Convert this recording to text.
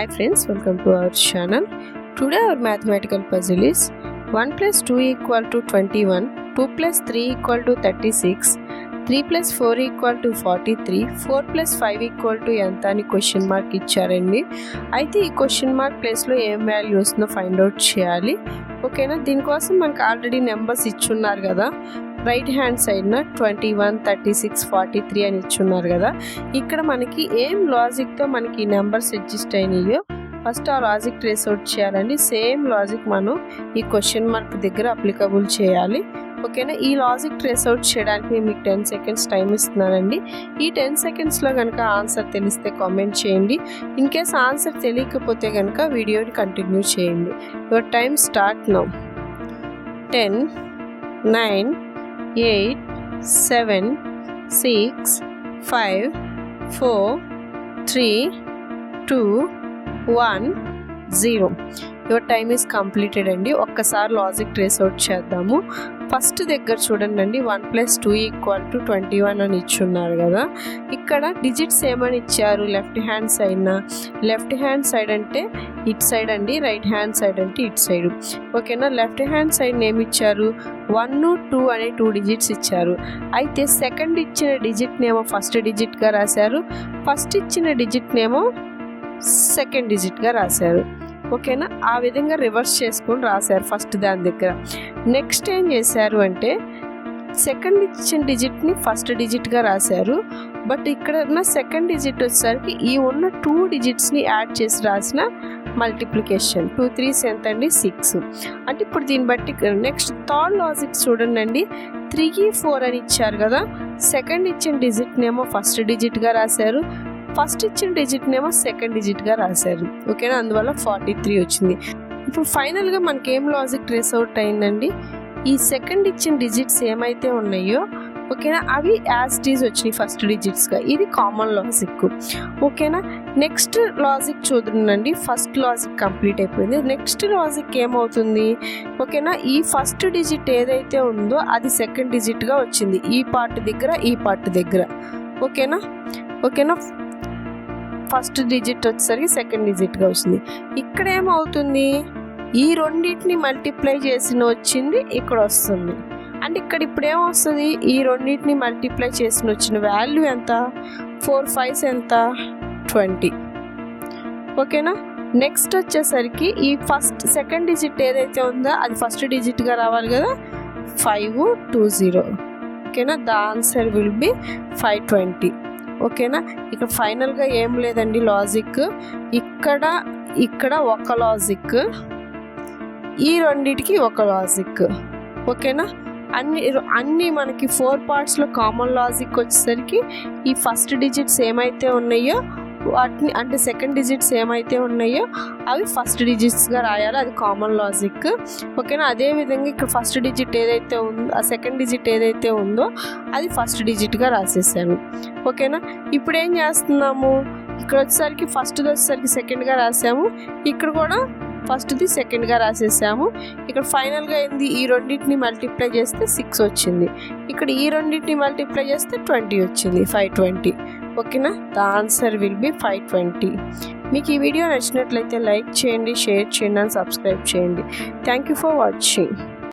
Hi friends welcome to our channel today our mathematical puzzle is one plus two equal to twenty one two plus three equal to thirty six three plus four equal to forty three four plus five equal to ఎంత అని question mark ఇచ్చారండి. అయితే ఈ question mark ప్లేస్లో ఏం value వస్తుందో find out చేయాలి? ఓకేనా దీనికోసం మనకు ఆల్రెడీ నెంబర్స్ ఇచ్చున్నారు కదా. రైట్ హ్యాండ్ సైడ్న twenty one thirty six forty three అని ఇచ్చున్నారు కదా. ఇక్కడ మనకి ఏం లాజిక్తో మనకి ఈ నెంబర్స్ అడ్జస్ట్ అయినాయో ఫస్ట్ ఆ లాజిక్ ట్రేస్ అవుట్ చేయాలండి. సేమ్ లాజిక్ మనం ఈ క్వశ్చన్ మార్క్ దగ్గర అప్లికబుల్ చేయాలి. ఓకేనా? ఈ లాజిక్ ట్రేస్ అవుట్ చేయడానికి నేను మీకు టెన్ సెకండ్స్ టైం ఇస్తున్నానండి. ఈ టెన్ సెకండ్స్లో కనుక ఆన్సర్ తెలిస్తే కామెంట్ చేయండి. ఇన్ కేస్ ఆన్సర్ తెలియకపోతే కనుక వీడియోని కంటిన్యూ చేయండి. Your time start now. Ten nine 8 7 6 5 4 3 2 1 0 your time is completed అండి. ఒక్కసారి లాజిక్ ట్రేస్ అవుట్ చేద్దాము. ఫస్ట్ దగ్గర చూడండి అండి one plus two equal to twenty one అని ఇచ్చున్నారు కదా. ఇక్కడ డిజిట్స్ ఏమని ఇచ్చారు? లెఫ్ట్ హ్యాండ్ సైడ్న లెఫ్ట్ హ్యాండ్ సైడ్ అంటే ఇట్ సైడ్ అండి. రైట్ హ్యాండ్ సైడ్ అంటే ఇట్ సైడ్ ఓకేనా లెఫ్ట్ హ్యాండ్ సైడ్ ఏమి ఇచ్చారు? వన్ టూ అనే టూ డిజిట్స్ ఇచ్చారు. అయితే సెకండ్ ఇచ్చిన డిజిట్నేమో ఫస్ట్ డిజిట్గా రాశారు. ఫస్ట్ ఇచ్చిన డిజిట్నేమో సెకండ్ డిజిట్గా రాశారు. ఓకేనా? ఆ విధంగా రివర్స్ చేసుకొని రాశారు ఫస్ట్ దాని దగ్గర. నెక్స్ట్ ఏం చేశారు అంటే సెకండ్ ఇచ్చిన డిజిట్ని ఫస్ట్ డిజిట్గా రాశారు. బట్ ఇక్కడ ఉన్న సెకండ్ డిజిట్ వచ్చేసరికి ఈ ఉన్న టూ డిజిట్స్ని యాడ్ చేసి రాసిన మల్టిప్లికేషన్ టూ త్రీస్ ఎంత అండి సిక్స్ అంటే ఇప్పుడు దీన్ని బట్టి నెక్స్ట్ థర్డ్ లాజిక్ చూడండి అండి త్రీ ఫోర్ అని ఇచ్చారు కదా. సెకండ్ ఇచ్చిన డిజిట్నేమో ఫస్ట్ డిజిట్గా రాశారు. ఫస్ట్ ఇచ్చిన డిజిట్ నేమో సెకండ్ డిజిట్గా రాశారు. ఓకేనా? అందువల్ల ఫార్టీ త్రీ వచ్చింది. ఇప్పుడు ఫైనల్గా మనకి ఏం లాజిక్ ట్రేస్ అవుట్ అయిందండి? ఈ సెకండ్ ఇచ్చిన డిజిట్స్ ఏమైతే ఉన్నాయో ఓకేనా? అవి యాజ్ డీజ్ వచ్చినాయి ఫస్ట్ డిజిట్స్గా. ఇది కామన్ లాజిక్. ఓకేనా? నెక్స్ట్ లాజిక్ చూడండి ఫస్ట్ లాజిక్ కంప్లీట్ అయిపోయింది. నెక్స్ట్ లాజిక్ ఏమవుతుంది? ఓకేనా? ఈ ఫస్ట్ డిజిట్ ఏదైతే ఉందో అది సెకండ్ డిజిట్గా వచ్చింది. ఈ పార్ట్ దగ్గర ఈ పార్ట్ దగ్గర. ఓకేనా? ఓకేనా? ఫస్ట్ డిజిట్ వచ్చేసరికి సెకండ్ డిజిట్గా వచ్చింది. ఇక్కడ ఏమవుతుంది ఈ రెండింటిని మల్టిప్లై చేసిన వచ్చింది ఇక్కడ వస్తుంది అంటే ఇక్కడ ఇప్పుడు ఏమొస్తుంది ఈ రెండింటిని మల్టిప్లై చేసిన వచ్చిన వాల్యూ ఎంత? ఫోర్ ఫైవ్స్ ఎంత? ట్వంటీ. ఓకేనా? నెక్స్ట్ వచ్చేసరికి ఈ ఫస్ట్ సెకండ్ డిజిట్ ఏదైతే ఉందో అది ఫస్ట్ డిజిట్గా రావాలి కదా? Five two zero. ఓకేనా? The answer will be five twenty. ఓకేనా? ఇక ఫైనల్గా ఏం లేదండి లాజిక్. ఇక్కడ ఇక్కడ ఒక లాజిక్. ఈ రెండిటికి ఒక లాజిక్. ఓకేనా? అన్ని అన్ని మనకి ఫోర్ పార్ట్స్లో కామన్ లాజిక్ వచ్చేసరికి ఈ ఫస్ట్ డిజిట్స్ ఏమైతే ఉన్నాయో వాటిని అంటే సెకండ్ డిజిట్స్ ఏమైతే ఉన్నాయో అవి ఫస్ట్ డిజిట్స్గా రాయాలి. అది కామన్ లాజిక్ ఓకేనా? అదేవిధంగా ఇక్కడ ఫస్ట్ డిజిట్ ఏదైతే ఉందో ఆ సెకండ్ డిజిట్ ఏదైతే ఉందో అది ఫస్ట్ డిజిట్గా రాసేసాను ఓకేనా? ఇప్పుడు ఏం చేస్తున్నాము? ఇక్కడ వచ్చేసరికి ఫస్ట్ది వచ్చేసరికి సెకండ్గా రాసాము. ఇక్కడ కూడా ఫస్ట్ది సెకండ్గా రాసేసాము. ఇక్కడ ఫైనల్గా ఏంది? ఈ రెండింటిని మల్టిప్లై చేస్తే సిక్స్ వచ్చింది. ఇక్కడ ఈ రెండింటిని మల్టిప్లై చేస్తే ట్వంటీ వచ్చింది. ఫైవ్ ట్వంటీ ఓకేనా? The answer will be five twenty మీకు ఈ వీడియో నచ్చినట్లయితే లైక్ చేయండి షేర్ చేయండి అండ్ సబ్స్క్రైబ్ చేయండి. Thank you for watching